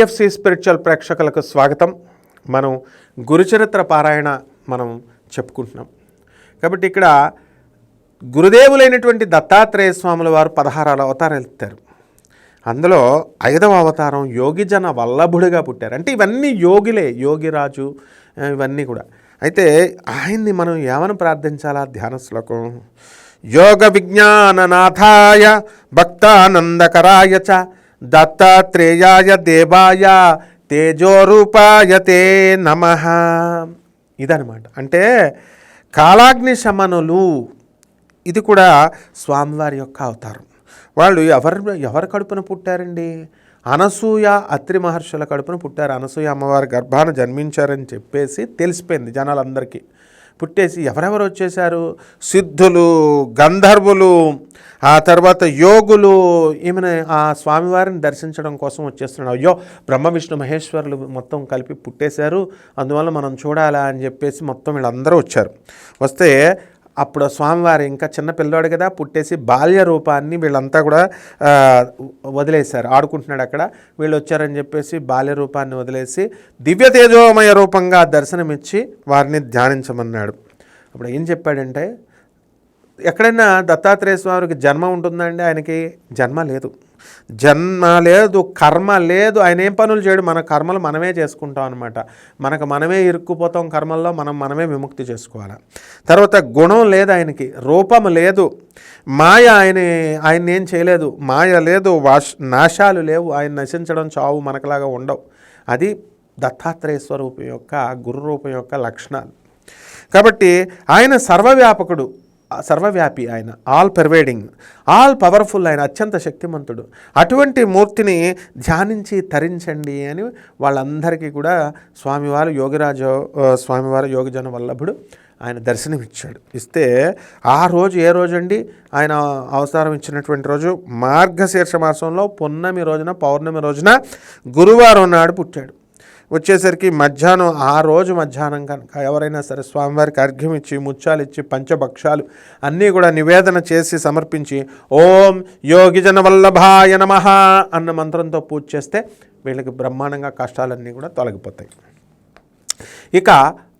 PFC spiritual ప్రేక్షకులకు స్వాగతం. మనం గురుచరిత్ర పారాయణ మనం చెప్పుకుంటున్నాం. కాబట్టి ఇక్కడ గురుదేవులైనటువంటి దత్తాత్రేయ స్వాముల వారు పదహారాలు అవతారాలు ఎత్తారు. అందులో ఐదవ అవతారం యోగిజన వల్లభుడిగా పుట్టారు. అంటే ఇవన్నీ యోగిలే యోగిరాజు ఇవన్నీ కూడా. అయితే ఆయన్ని మనం ఏమని ప్రార్థించాలా? ధ్యాన శ్లోకం. యోగ విజ్ఞాననాథాయ భక్తానందకరాయ చ దత్తాత్రేయాయ దేవాయ తేజోరూపాయ తే నమ. ఇదనమాట అంటే కాలాగ్ని శమనులు ఇది కూడా స్వామివారి యొక్క అవతారం. వాళ్ళు ఎవరు ఎవరి కడుపున పుట్టారండి? అనసూయ అత్రి మహర్షుల కడుపున పుట్టారు. అనసూయ అమ్మవారి గర్భాన జన్మించారని చెప్పేసి తెలిసిపోయింది జనాలందరికీ. పుట్టేసి ఎవరెవరు వచ్చేసారు సిద్ధులు గంధర్వులు ఆ తర్వాత యోగులు ఈమెను ఆ స్వామివారిని దర్శించడం కోసం వచ్చేస్తున్నాడు. అయ్యో బ్రహ్మ విష్ణు మహేశ్వరులు మొత్తం కలిపి పుట్టేశారు. అందువల్ల మనం చూడాలా అని చెప్పేసి మొత్తం వీళ్ళందరూ వచ్చారు. వస్తే అప్పుడు స్వామివారు ఇంకా చిన్న పిల్లోడు కదా పుట్టేసి బాల్య రూపాన్ని వీళ్ళంతా కూడా వదిలేశారు. ఆడుకుంటున్నాడు అక్కడ. వీళ్ళు వచ్చారని చెప్పేసి బాల్య రూపాన్ని వదిలేసి దివ్య తేజోమయ రూపంగా దర్శనమిచ్చి వారిని ధ్యానించమన్నాడు. అప్పుడు ఏం చెప్పాడంటే ఎక్కడైనా దత్తాత్రేయ స్వామికి జన్మ ఉంటుందండి ఆయనకి? జన్మ లేదు. జన్మ లేదు కర్మ లేదు. ఆయన ఏం పనులు చేయడు? మన కర్మలు మనమే చేసుకుంటాం అనమాట మనకు మనమే ఇరుక్కుపోతాం కర్మల్లో మనం మనమే విముక్తి చేసుకోవాలి? తర్వాత గుణం లేదు ఆయనకి రూపం లేదు. మాయ ఆయన ఆయన ఏం చేయలేదు. మాయ లేదు వాష్ నాశాలు లేవు. ఆయన నశించడం చావు మనకులాగా ఉండవు. అది దత్తాత్రేయ స్వరూపం యొక్క గురు రూపం యొక్క లక్షణాలు. కాబట్టి ఆయన సర్వవ్యాపకుడు. సర్వవ్యాపి ఆయన ఆల్ పెర్వేడింగ్ ఆల్ పవర్ఫుల్ ఆయన అత్యంత శక్తిమంతుడు. అటువంటి మూర్తిని ధ్యానించి తరించండి అని వాళ్ళందరికీ కూడా స్వామివారు యోగిరాజు స్వామివారు యోగిజన వల్లభుడు ఆయన దర్శనమిచ్చాడు. ఇస్తే ఆ రోజు ఏ రోజు అండి ఆయన అవతారం ఇచ్చినటువంటి రోజు మార్గశీర్ష మాసంలో పున్నమి రోజున పౌర్ణమి రోజున గురువారం నాడు పుట్టాడు. వచ్చేసరికి మధ్యాహ్నం ఆ రోజు మధ్యాహ్నం కనుక ఎవరైనా సరే స్వామివారికి అర్ఘ్యం ఇచ్చి ముత్యాలు ఇచ్చి పంచభక్షాలు అన్నీ కూడా నివేదన చేసి సమర్పించి ఓం యోగిజన వల్లభాయ నమ అన్న మంత్రంతో పూజ చేస్తే వీళ్ళకి బ్రహ్మాండంగా కష్టాలన్నీ కూడా తొలగిపోతాయి. ఇక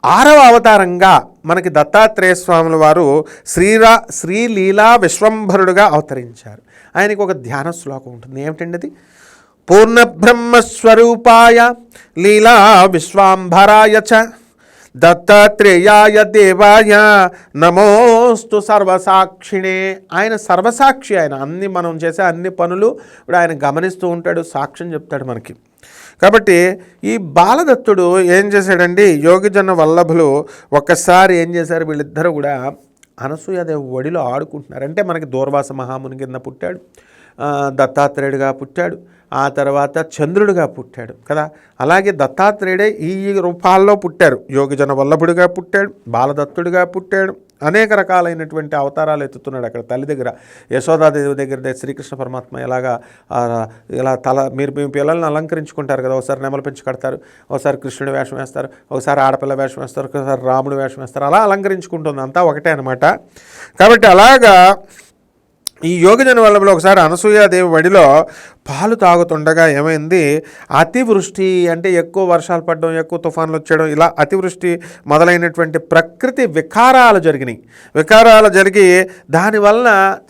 ఆరవ అవతారంగా మనకి దత్తాత్రేయ స్వాముల వారు శ్రీరా శ్రీలీలా విశ్వంభరుడుగా అవతరించారు. ఆయనకు ఒక ధ్యాన శ్లోకం ఉంటుంది. ఏమిటండి అది? పూర్ణబ్రహ్మస్వరూపాయ లీలా విశ్వాంబరాయ చ దత్తాత్రేయాయ దేవాయ నమోస్తు సర్వసాక్షిణే ఆయన సర్వసాక్షి ఆయన అన్ని మనం చేసే అన్ని పనులు కూడా ఆయన గమనిస్తూ ఉంటాడు సాక్ష్యం చెప్తాడు మనకి. కాబట్టి ఈ బాలదత్తుడు ఏం చేశాడండి? యోగిజన వల్లభులు ఒక్కసారి ఏం చేశారు? వీళ్ళిద్దరూ కూడా అనసూయదేవి ఒడిలో ఆడుకుంటున్నారు. అంటే మనకి దూర్వాస మహాముని కింద పుట్టాడు. దత్తాత్రేయుడిగా పుట్టాడు. ఆ తర్వాత చంద్రుడిగా పుట్టాడు కదా. అలాగే దత్తాత్రేయుడే ఈ రూపాల్లో పుట్టారు. యోగిజన వల్లభుడిగా పుట్టాడు బాలదత్తుడిగా పుట్టాడు. అనేక రకాలైనటువంటి అవతారాలు ఎత్తుతున్నాడు అక్కడ తల్లి దగ్గర. యశోదాదేవి దగ్గర శ్రీకృష్ణ పరమాత్మ ఎలాగా ఇలా తల మీరు మీ పిల్లల్ని అలంకరించుకుంటారు కదా. ఒకసారి నెమలు పెంచి కడతారు ఒకసారి కృష్ణుడి వేషం వేస్తారు ఒకసారి ఆడపిల్ల వేషం వేస్తారు ఒకసారి రాముడి వేషం వేస్తారు. అలా అలంకరించుకుంటుంది. అంతా ఒకటే అనమాట కాబట్టి అలాగా ఈ యోగజన వల్లభలో ఒకసారి అనసూయాదేవి వడిలో పాలు తాగుతుండగా ఏమైంది? అతివృష్టి అంటే ఎక్కువ వర్షాలు పడడం ఎక్కువ తుఫాన్లు వచ్చేయడం ఇలా అతివృష్టి మొదలైనటువంటి ప్రకృతి వికారాలు జరిగినాయి. వికారాలు జరిగి దానివల్ల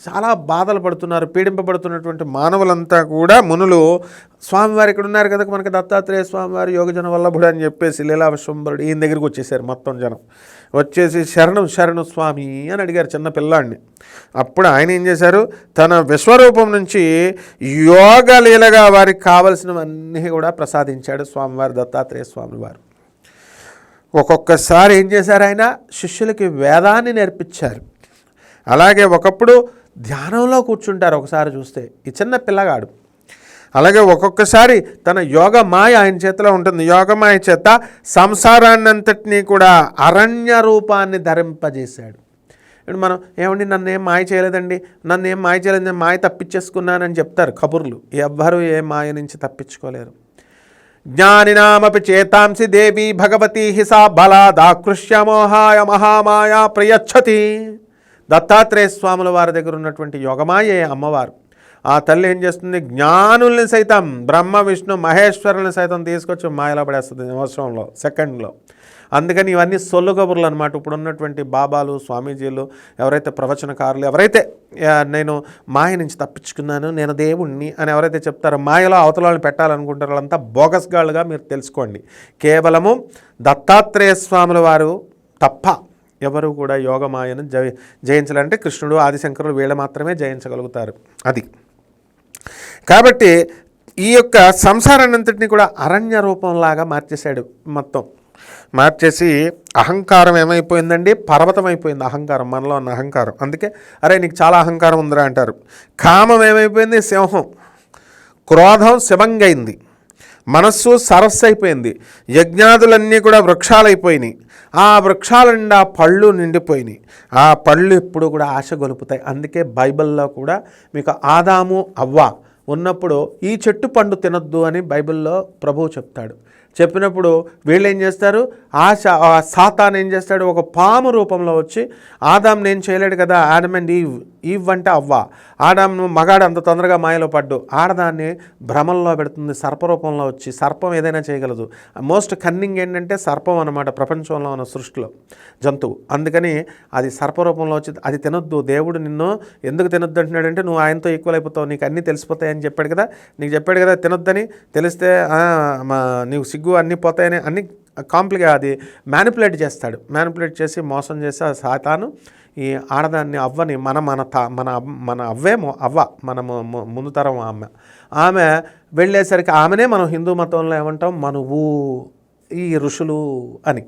చాలా బాధలు పడుతున్నారు పీడింపబడుతున్నటువంటి మానవులంతా కూడా మునులు స్వామివారు ఇక్కడ ఉన్నారు కదా మనకి దత్తాత్రేయ స్వామివారి యోగజన వల్లభుడు అని చెప్పేసి లీలా విశ్వంబరుడు ఈయన దగ్గరికి వచ్చేసారు మొత్తం జనం. వచ్చేసి శరణం శరణు స్వామి అని అడిగారు చిన్న పిల్లాడిని. అప్పుడు ఆయన ఏం చేశారు? తన విశ్వరూపం నుంచి యోగ యోగలీలగా వారికి కావలసినవన్నీ కూడా ప్రసాదించాడు స్వామివారి దత్తాత్రేయ స్వామివారు ఒక్కొక్కసారి ఏం చేశారు ఆయన? శిష్యులకి వేదాన్ని నేర్పించారు. అలాగే ఒకప్పుడు ధ్యానంలో కూర్చుంటారు ఒకసారి చూస్తే ఈ చిన్న పిల్లగాడు. అలాగే ఒక్కొక్కసారి తన యోగ మాయ ఆయన చేతిలో ఉంటుంది. యోగ మాయ చేత సంసారాన్నంతటినీ కూడా అరణ్య రూపాన్ని ధరింపజేశాడు. ఇప్పుడు మనం ఏమండి నన్ను ఏం మాయ చేయలేదండి నన్ను ఏం మాయ చేయలేదు నేను మాయ తప్పించేసుకున్నానని చెప్తారు కబుర్లు. ఎవ్వరూ ఏ మాయ నుంచి తప్పించుకోలేరు. జ్ఞానినామపి చేతాంసి దేవి భగవతి హిసా బలాదాకృష్యమోహాయ మహామాయ ప్రయచ్చతి. దత్తాత్రేయ స్వాముల వారి దగ్గర ఉన్నటువంటి యోగమాయే అమ్మవారు. ఆ తల్లి ఏం చేస్తుంది? జ్ఞానుల్ని సైతం బ్రహ్మ విష్ణు మహేశ్వరుల్ని సైతం తీసుకొచ్చి మాయలో పడేస్తుంది అవసరంలో సెకండ్లో అందుకని ఇవన్నీ సొల్లు కబుర్లు అనమాట ఇప్పుడు ఉన్నటువంటి బాబాలు స్వామీజీలు ఎవరైతే ప్రవచనకారులు ఎవరైతే నేను మాయ నుంచి తప్పించుకున్నాను నేను దేవుణ్ణి అని ఎవరైతే చెప్తారో మాయలో అవతల వాళ్ళని పెట్టాలనుకుంటారో వాళ్ళంతా బోగస్గాళ్ళుగా మీరు తెలుసుకోండి. కేవలము దత్తాత్రేయ స్వాముల వారు తప్ప ఎవరు కూడా యోగమాయను జయ జయించాలంటే కృష్ణుడు ఆదిశంకరులు వీళ్ళ మాత్రమే జయించగలుగుతారు. అది. కాబట్టి ఈ యొక్క సంసారాన్నంతటిని కూడా అరణ్య రూపంలాగా మార్చేశాడు మొత్తం. మార్చేసి అహంకారం ఏమైపోయిందండి? పర్వతం అయిపోయింది అహంకారం మనలో ఉన్న అహంకారం. అందుకే అరే నీకు చాలా అహంకారం ఉందిరా అంటారు. కామం ఏమైపోయింది? సింహం. క్రోధం శివంగైంది. మనస్సు సరస్సు అయిపోయింది. యజ్ఞాదులన్నీ కూడా వృక్షాలైపోయినాయి. ఆ వృక్షాల నిండా పళ్ళు నిండిపోయినాయి. ఆ పళ్ళు ఎప్పుడు కూడా ఆశ గొలుపుతాయి. అందుకే బైబిల్లో కూడా మీకు ఆదాము అవ్వ ఉన్నప్పుడు ఈ చెట్టు పండు తినొద్దు అని బైబిల్లో ప్రభువు చెప్తాడు. చెప్పినప్పుడు వీళ్ళు ఏం చేస్తారు? ఆ సాతాన్ ఏం చేస్తాడు? ఒక పాము రూపంలో వచ్చి ఆదాం నేను చేయలేడు కదా? ఆడమ్ అండ్ ఈవ్ ఇవ్వంటే అంటే అవ్వ. ఆడ మగాడు అంత తొందరగా మాయలో పడ్డు. ఆడదాన్ని భ్రమంలో పెడుతుంది సర్పరూపంలో వచ్చి సర్పం ఏదైనా చేయగలదు. మోస్ట్ కన్నింగ్ ఏంటంటే సర్పం అన్నమాట ప్రపంచంలో ఉన్న సృష్టిలో. జంతువు. అందుకని అది సర్పరూపంలో వచ్చి అది తినొద్దు. దేవుడు నిన్ను ఎందుకు తినొద్దు అంటున్నాడంటే నువ్వు ఆయనతో ఈక్వల్ అయిపోతావు. నీకు అన్నీ తెలిసిపోతాయని చెప్పాడు కదా. నీకు చెప్పాడు కదా తినొద్దని తెలిస్తే మా నీకు సిగ్గు అన్నీ పోతాయని అన్ని కాంప్లిగా అది మ్యానిపులేట్ చేస్తాడు. మ్యానిపులేట్ చేసి మోసం చేసి ఆ సాతాను ఈ ఆడదాన్ని అవ్వని మన మన త మన మన అవ్వేమో అవ్వ మన ముందు తరం ఆమె. ఆమె వెళ్ళేసరికి ఆమెనే మనం హిందూ మతంలో ఏమంటాం? మనువు ఈ ఋషులు అని.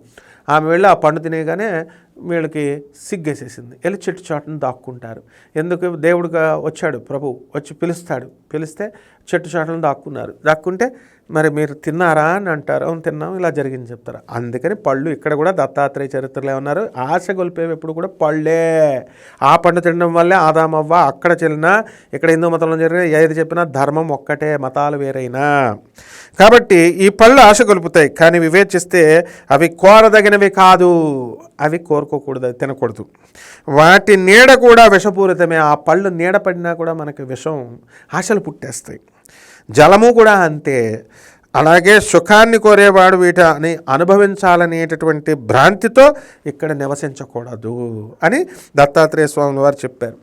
ఆమె వెళ్ళి ఆ పండు తినేగానే వీళ్ళకి సిగ్గేసేసింది. వెళ్ళి చెట్టు చాటును దాక్కుంటారు. ఎందుకు? దేవుడుగా వచ్చాడు ప్రభు వచ్చి పిలుస్తాడు. పిలిస్తే చెట్టు చాటలను దాక్కున్నారు. దాక్కుంటే మరి మీరు తిన్నారా అని అంటారు. అవును తిన్నాం ఇలా జరిగింది చెప్తారు. అందుకని పళ్ళు ఇక్కడ కూడా దత్తాత్రేయ చరిత్రలో ఉన్నారు. ఆశ గొలిపేవి ఎప్పుడు కూడా పళ్ళే. ఆ పండు తినడం వల్లే ఆదామవ్వ అక్కడ చెల్లినా ఇక్కడ హిందూ మతంలో జరిగిన ఏది చెప్పినా ధర్మం ఒక్కటే మతాలు వేరైనా. కాబట్టి ఈ పళ్ళు ఆశ గొలుపుతాయి. కానీ వివేచిస్తే అవి కోరదగినవి కాదు. అవి కోరుకోకూడదు తినకూడదు. వాటి నీడ కూడా విషపూరితమే. ఆ పళ్ళు నీడ పడినా కూడా మనకి విషం ఆశలు పుట్టేస్తాయి. జలము కూడా అంతే. అలాగే సుఖాన్ని కోరేవాడు వీటిని అనుభవించాలనేటటువంటి భ్రాంతితో ఇక్కడ నివసించకూడదు అని దత్తాత్రేయ స్వామి వారు చెప్పారు.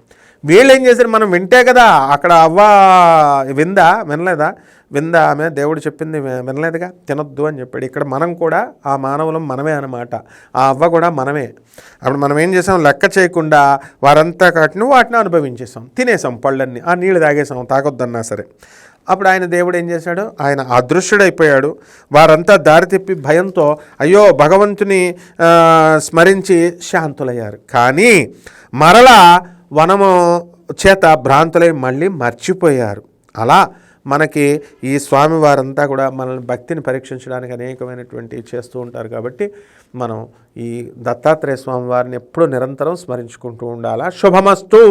వీళ్ళు ఏం చేశారు? మనం వింటే కదా అక్కడ అవ్వ విందా? వినలేదా? విందా? ఆమె దేవుడు చెప్పింది వినలేదుగా? తినొద్దు అని చెప్పాడు. ఇక్కడ మనం కూడా ఆ మానవులం మనమే అనమాట ఆ అవ్వ కూడా మనమే. అప్పుడు మనం ఏం చేసాం లెక్క చేయకుండా వారంతా కాటిని వాటిని అనుభవించేసాం తినేసాం పళ్ళన్నీ. ఆ నీళ్ళు తాగేసాం తాగొద్దన్నా సరే. అప్పుడు ఆయన దేవుడు ఏం చేశాడు? ఆయన అదృశ్యుడైపోయాడు. వారంతా దారి తిప్పి భయంతో అయ్యో భగవంతుని స్మరించి శాంతులయ్యారు. కానీ మరలా వనము చేత భ్రాంతులై మళ్ళీ మర్చిపోయారు. అలా మనకి ఈ స్వామి వారంతా కూడా మనల్ని భక్తిని పరీక్షించడానికి అనేకమైనటువంటి చేస్తూ ఉంటారు కాబట్టి మనం ఈ దత్తాత్రేయ స్వామి వారిని ఎప్పుడూ నిరంతరం స్మరించుకుంటూ ఉండాలా. శుభమస్తు.